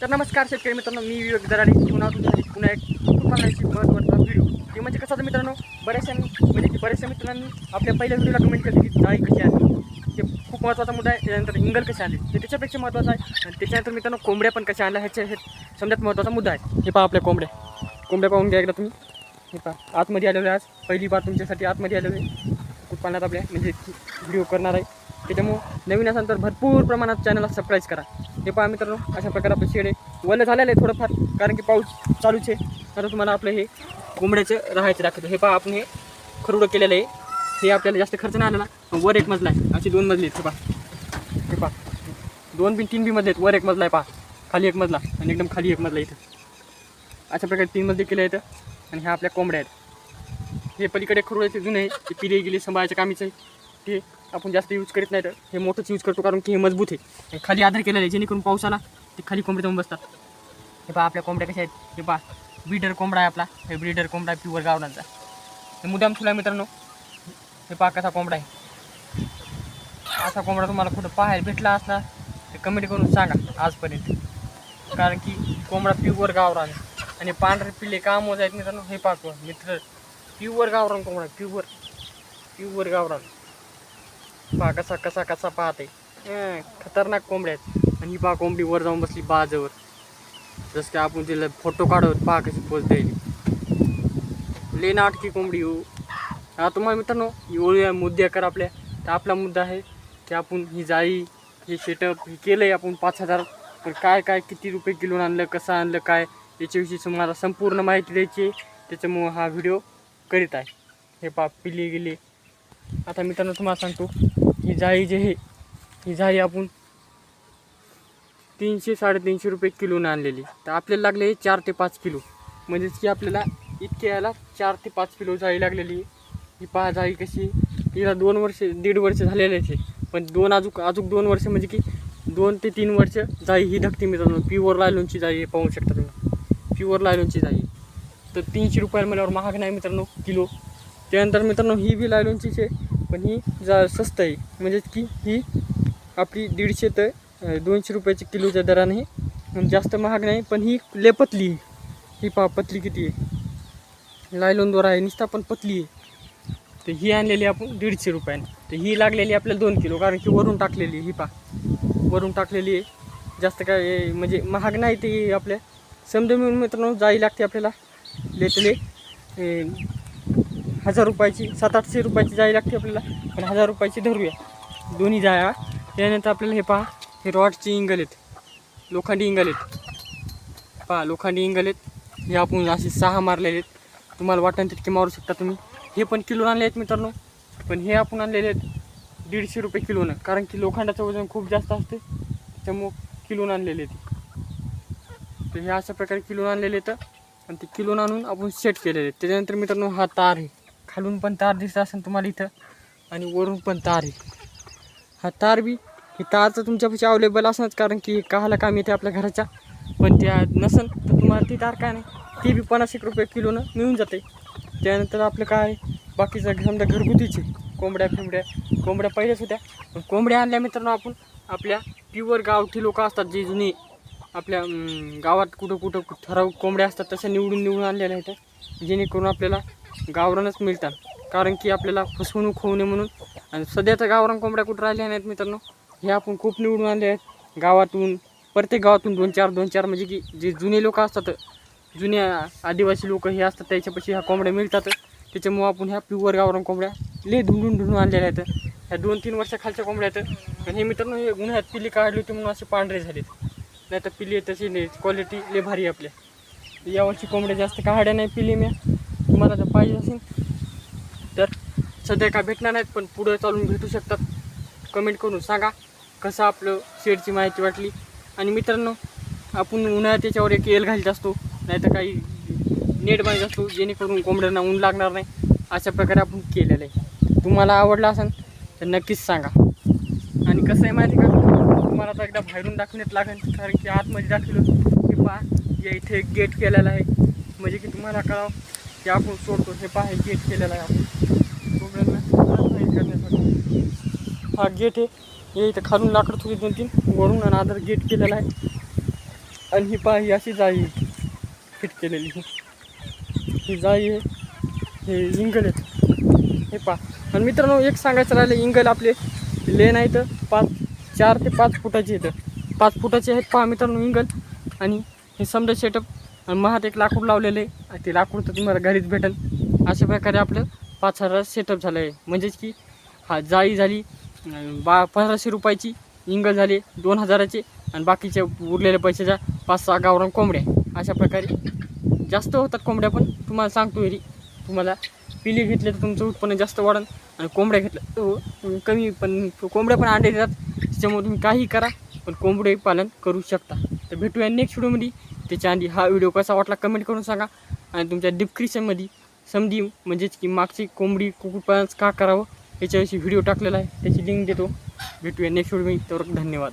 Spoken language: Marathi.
तर नमस्कार शेतकरी मित्रांनो मी विवेक दराडे. घेऊन आलो तुमच्यासाठी पुन्हा एक तुम्हाला महत्त्वाचा व्हिडिओ ते म्हणजे कसं होतं मित्रांनो बऱ्याचशा म्हणजे की बऱ्याचशा मित्रांनी आपल्या पहिल्या व्हिडिओला कमेंट केली की जाळी कशी आली. ते खूप महत्त्वाचा मुद्दा आहे. त्याच्यानंतर इंगल कसे आले. हे त्याच्यापेक्षा महत्त्वाचं आहे. आणि त्याच्यानंतर मित्रांनो कोंबड्या पण कशा आणल्या ह्याच्या हे समजात महत्त्वाचा मुद्दा आहे. हे पहा आपल्या कोंबड्या. कोंबड्या पाहून घ्या एकदा तुम्ही. हे पहा. आतमध्ये आलेलो आहे आज. पहिली बार तुमच्यासाठी आतमध्ये आलेलो आहे. कुटपाण्यात आपल्या म्हणजे व्हिडिओ करणार आहे. त्याच्यामुळं नवीन असाल तर भरपूर प्रमाणात चॅनलला सबस्क्राईब करा. हे पहा मित्रांनो अशा प्रकारे आपलं शेड आहे वल्ल झालेलं आहे थोडंफार कारण की पाऊस चालूच आहे. तर तुम्हाला आपलं हे कोंबड्याचं राहायचं दाखवतो. हे पहा आपण हे खरुडं केलेलं आहे. हे आपल्याला जास्त खर्च नाही आला ना वर एक मजला आहे. अशी दोन मजली आहेत हे पहा. हे पहा. दोन बी तीन बी मजले आहेत. वर एक मजला आहे पहा. खाली एक मजला. आणि एकदम खाली एक मजला इथं. अशा प्रकारे तीन मजले केले आहेत. आणि ह्या आपल्या कोंबड्या आहेत. हे पलीकडे खरुडाचे जुने आहे. ते पिढी गेली सांभाळायच्या कामीचं आहे. ते आपण जास्त यूज करीत नाही तर हे मोठंच यूज करतो कारण की हे मजबूत आहे. खाली आधार केलेलं आहे जेणेकरून पाऊस आला ते खाली कोंबडे जाऊन बसतात. हे पहा आपल्या कोंबड्या कशा आहेत. हे पहा ब्रीडर कोंबडा आहे आपला. हे ब्रीडर कोंबडा आहे प्युअर गावरांचा हे मुद्दाम तुला मित्रांनो. हे पहा कसा कोंबडा आहे. असा कोंबडा तुम्हाला कुठं पाहायला भेटला असला ते कमेंट करून सांगा आजपर्यंत. कारण की कोंबडा प्युअर गावरान आणि पांढरे पिल्ले का मोज मित्रांनो हे पाहतो मित्र. प्युअर गावरान कोंबडा प्युअर प्युअर गावरान. पहा कसा कसा कसा पाहते खतरनाक कोंबड्या आहेत. आणि ही पहा कोंबडी वर जाऊन बसली बाजवर. जसं की आपण तिला फोटो काढत पहा कशी पोच द्यायली ले नाटकी कोंबडी हो. हा तुम्हाला मित्रांनो एवढ्या मुद्द्याकर आपल्या. तर आपला मुद्दा आहे की आपण ही जाळी हे सेटअप हे केलं आहे आपण पाच हजार. पण काय काय किती रुपये किलो आणलं कसं आणलं काय याच्याविषयी तुम्हाला संपूर्ण माहिती द्यायची आहे. त्याच्यामुळं हा व्हिडिओ करीत आहे. हे पा पिल्ली गेली. आता मित्रांनो तुम्हाला सांगतो ही जाळी जे आहे ही जाळी आपण तीनशे साडेतीनशे रुपये किलोनं आणलेली. तर आपल्याला लागले आहे चार ते पाच किलो. म्हणजेच की आपल्याला इतक्या याला चार ते पाच किलो जाळी लागलेली आहे. ही पहा जाळी कशी हिला दोन वर्ष दीड वर्ष झालेले आहे. पण दोन अजून अजून दोन वर्ष म्हणजे की दोन ते तीन वर्ष जाळी ही धकती मित्रांनो. प्युअर लायलॉनची जाळी पाहू शकता तुम्ही. प्युअर लायलॉनची जाळी तर तीनशे रुपयाला म्हणल्यावर महाग नाही मित्रांनो किलो. त्यानंतर मित्रांनो ही बी लायलॉनचीच आहे पण ही जा स्वस्त आहे. म्हणजेच की ही आपली दीडशे तर दोनशे रुपयाची किलोच्या दराने जास्त महाग नाही पण ही लेपतली आहे. ही पहा पतली किती आहे. लायलॉनद्वारा आहे नुसता पण पतली आहे. तर ही आणलेली आपण दीडशे रुपयाने. तर ही लागलेली आपल्याला दोन किलो कारण की वरून टाकलेली आहे, ही पा वरून टाकलेली आहे. जास्त काय म्हणजे महाग नाही ती आपल्या. समजा मिळून मित्रांनो जाई लागते आपल्याला. लेतले हजार रुपयाची सात आठशे रुपयाची जाळी लागते आपल्याला. पण हजार रुपयाची धरूया. दोन्ही जाळ्या. त्यानंतर आपल्याला हे पहा हे रॉडची इंगल आहेत. लोखंडी इंगल आहेत. पहा लोखंडी इंगल आहेत. हे आपण असे सहा मारलेले आहेत. तुम्हाला वाटण तितके मारू शकता तुम्ही. हे पण किलो आणले आहेत मित्रांनो. पण हे आपण आणलेले आहेत दीडशे रुपये किलोनं कारण की लोखंडाचं वजन खूप जास्त असते. त्याच्यामुळं किलोनं आणलेले आहेत. तर हे अशा प्रकारे किलोनं आणलेले आहेत. आणि ते किलोनं आणून आपण सेट केलेले आहेत. त्याच्यानंतर मित्रांनो हा तार आहे. खालून पण तार दिसत असेल तुम्हाला इथं आणि वरून पण तार आहे. हा तार बी हे तारचं तुमच्यापाशी अवेलेबल असणंच कारण की काहाला काम येते आपल्या घराच्या. पण त्या नसन तर तुम्हाला ती तार काय नाही. ती बी पन्नास एक रुपये किलोनं मिळून जाते. त्यानंतर आपलं काय बाकीचं समजा घरगुतीचे कोंबड्या फिंबड्या कोंबड्या पहिल्याच होत्या. पण कोंबड्या आणल्या मित्रांनो आपण आपल्या प्युअर गावठी लोक असतात जे जुने. आपल्या गावात कुठं कुठं ठराव कोंबड्या असतात तशा निवडून निवडून आणलेल्या आहेत. जेणेकरून आपल्याला गावरानच मिळतात. कारण की आपल्याला फसवणूक होऊ नये म्हणून. आणि सध्याच्या गावरान कोंबड्या कुठं राहिल्या नाहीत मित्रांनो? हे आपण खूप निवडून आले आहेत. गावातून प्रत्येक गावातून दोन चार दोन चार म्हणजे की जे जुने लोक असतात जुन्या आदिवासी लोक हे असतात त्याच्यापाशी ह्या कोंबड्या मिळतात. त्याच्यामुळं आपण ह्या प्युअर गावरान कोंबड्या ले धुंडून धुंडून आणलेल्या आहेत. ह्या दोन तीन वर्षाखालच्या कोंबड्या आहेत. आणि हे मित्रांनो हे उन्हाळ्यात पिल्ली काढली होती म्हणून असे पांढरे झालेत. नाही तर पिली तशी नाही क्वालिटी लय भारी आहे आपल्या. यावरची कोंबड्या जास्त काढ्या नाही पिली मी तुम्हाला जर पाहिजे असेल तर सध्या काय भेटणार नाहीत पण पुढं चालून भेटू शकतात. कमेंट करून सांगा कसं आपलं शेडची माहिती वाटली. आणि मित्रांनो आपण उन्हाळ्यात त्याच्यावर एक एल घालत असतो नाही तर काही नेट बांधत असतो जेणेकरून कोंबड्यांना ऊन लागणार नाही. अशा प्रकारे आपण केलेलं आहे. तुम्हाला आवडलं असेल तर नक्कीच सांगा. आणि कसं आहे माहिती का? तुम्हाला तर एकदा बाहेरून दाखवण्यात लागेल कारण की आतमध्ये दाखवलं की पहा या इथे एक गेट केलेला आहे. म्हणजे की तुम्हाला कळावं की आपण सोडतो हे पहा गेट केलेला आहे आपण. कोंबड्यांना करण्यासाठी. हा गेट आहे. हे इथं खालून लाकड थोडी दोन तीन वरून आणि आधार गेट केलेला आहे. आणि ही पहा ही अशी जाळी फिट केलेली ही. ही जाळी आहे. हे इंगल आहेत. हे पहा आणि मित्रांनो एक सांगायचं राहिलं इंगल आपले लेन आहेत पाच चार ते पाच फुटाचे आहेत. पाच फुटाचे आहेत पहा मित्रांनो इंगल. आणि हे समजा सेटअप आणि महात एक लाकूड लावलेलं आहे. ते लाकूड तर तुम्हाला घरीच भेटेल. अशा प्रकारे आपलं पाच हजार सेटअप झालं आहे म्हणजेच की हा जाळी झाली बा पंधराशे रुपयाची इंगल झाली दोन हजाराचे आणि बाकीच्या उरलेल्या पैशाच्या पाच सहा गावरान कोंबड्या. अशा प्रकारे जास्त होतात कोंबड्या पण तुम्हाला सांगतो एरी तुम्हाला पिली घेतले तर तुमचं उत्पन्न जास्त वाढेल आणि कोंबड्या घेतलं तर कमी पण कोंबड्या पण अंडे देतात. त्याच्यामुळे तुम्ही काही करा पण कोंबडे पालन करू शकता. तर भेटूया नेक्स्ट व्हिडिओमध्ये त्याच्या आधी हा व्हिडिओ कसा वाटला कमेंट करून सांगा. आणि तुमच्या डिस्क्रिप्शनमध्ये समधी म्हणजेच की मागची कोंबडी कुकुटपालन का करावं याच्याविषयी व्हिडिओ टाकलेला आहे. त्याची लिंक देतो. भेटूया नेक्स्ट व्हिडिओ तर धन्यवाद.